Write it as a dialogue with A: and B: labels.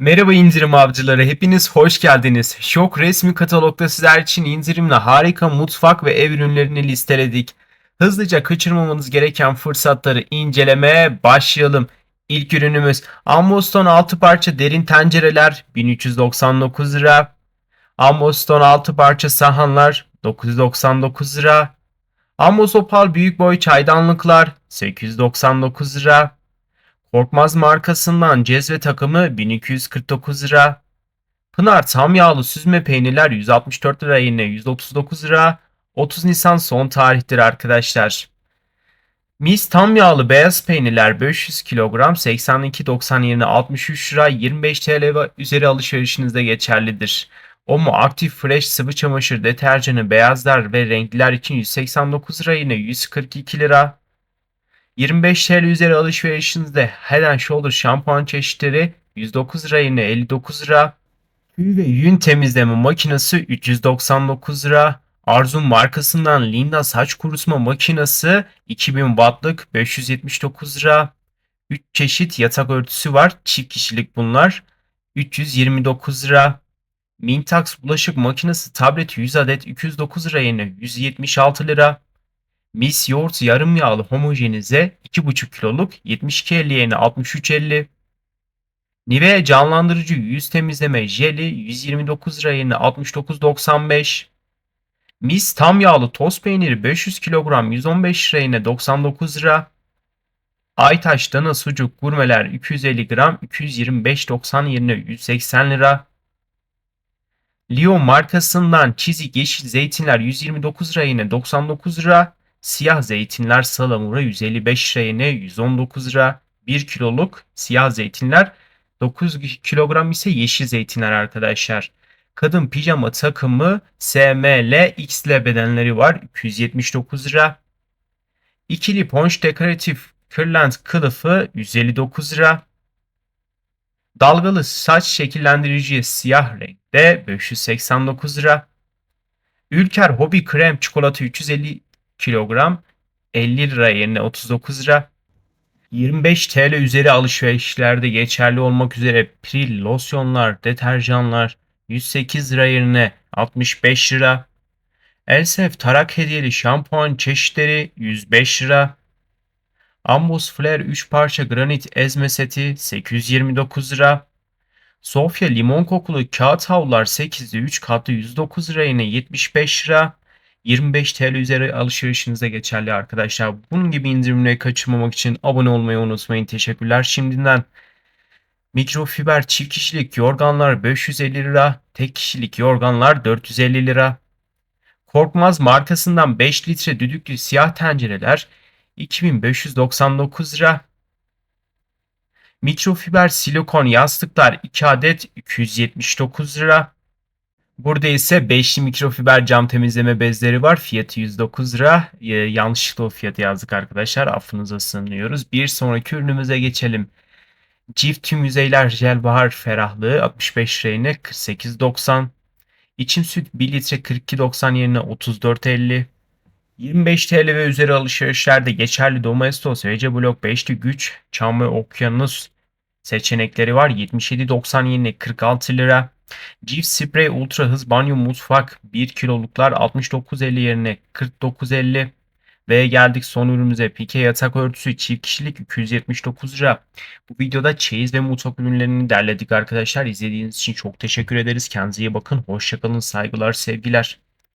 A: Merhaba indirim avcıları, hepiniz hoş geldiniz. Şok resmi katalogda sizler için indirimle harika mutfak ve ev ürünlerini listeledik. Hızlıca kaçırmamanız gereken fırsatları incelemeye başlayalım. İlk ürünümüz Amoston 6 parça derin tencereler 1399 lira. Amoston 6 parça sahanlar 999 lira. Amos Opal büyük boy çaydanlıklar 899 lira. Korkmaz markasından cezve takımı 1249 lira. Pınar tam yağlı süzme peynirler 164 lira yerine 139 lira. 30 Nisan son tarihtir arkadaşlar. Mis tam yağlı beyaz peynirler 500 kilogram 82.90 yerine 63 lira 25 TL ve üzeri alışverişinizde geçerlidir. Omo Active Fresh sıvı çamaşır deterjanı beyazlar ve renkliler için 189 lira yine 142 lira. 25 TL üzeri alışverişinizde Head and Shoulder şampuan çeşitleri 109 lira yerine 59 lira. Tüy ve yün temizleme makinesi 399 lira. Arzum markasından Linda saç kurutma makinesi 2000 wattlık 579 lira. 3 çeşit yatak örtüsü var. Çift kişilik bunlar. 329 lira. Mintax bulaşık makinesi tablet 100 adet 209 lira yerine 176 lira. Miss yoğurt yarım yağlı homojenize 2,5 kiloluk 72.50 yerine 63.50. Nivea canlandırıcı yüz temizleme jeli 129 lira yerine 69.95. Miss tam yağlı toz peyniri 500 kilogram 115 lira yerine 99 lira. Aytaş dana sucuk gurmeler 250 gram 225.90 yerine 180 lira. Leo markasından çizik yeşil zeytinler 129 lira yerine 99 lira. Siyah zeytinler salamura 155 lira yerine 119 lira. 1 kiloluk siyah zeytinler 9 kilogram ise yeşil zeytinler arkadaşlar. Kadın pijama takımı SML XL bedenleri var 279 lira. İkili ponç dekoratif kırlent kılıfı 159 lira. Dalgalı saç şekillendirici siyah renkte 589 lira. Ülker Hobi Krem çikolata 350 kilogram 50 lira yerine 39 lira. 25 TL üzeri alışverişlerde geçerli olmak üzere pril, losyonlar, deterjanlar 108 lira yerine 65 lira. Elsef tarak hediyeli şampuan çeşitleri 105 lira. Ambos Flair 3 parça granit ezme seti 829 lira. Sofya limon kokulu kağıt havlular 8'li 3 katlı 109 lira yine 75 lira. 25 TL üzeri alışverişinize geçerli arkadaşlar. Bunun gibi indirimleri kaçırmamak için abone olmayı unutmayın. Teşekkürler şimdiden. Mikrofiber çift kişilik yorganlar 550 lira. Tek kişilik yorganlar 450 lira. Korkmaz markasından 5 litre düdüklü siyah tencereler 2599 lira. Mikrofiber silikon yastıklar 2 adet 279 lira. Burada ise beşli mikrofiber cam temizleme bezleri var. Fiyatı 109 lira. Ee, yanlışlıkla o fiyatı yazdık arkadaşlar. Affınıza sığınıyoruz. Bir sonraki ürünümüze geçelim. Cift tüm yüzeyler jel bahar ferahlığı 65 liraya 48.90. İçim süt 1 litre 42.90 yerine 34.50. 25 TL ve üzeri alışverişlerde geçerli Domestos VC Blok 5'li güç, çam ve okyanus seçenekleri var. 77.90 yerine 46 lira. Cif Spray Ultra Hız Banyo Mutfak 1 kiloluklar 69.50 yerine 49.50. Ve geldik son ürünümüze. Pike yatak örtüsü çift kişilik 279 lira. Bu videoda çeyiz ve mutfak ürünlerini derledik arkadaşlar. İzlediğiniz için çok teşekkür ederiz. Kendinize iyi bakın. Hoşçakalın. Saygılar, sevgiler.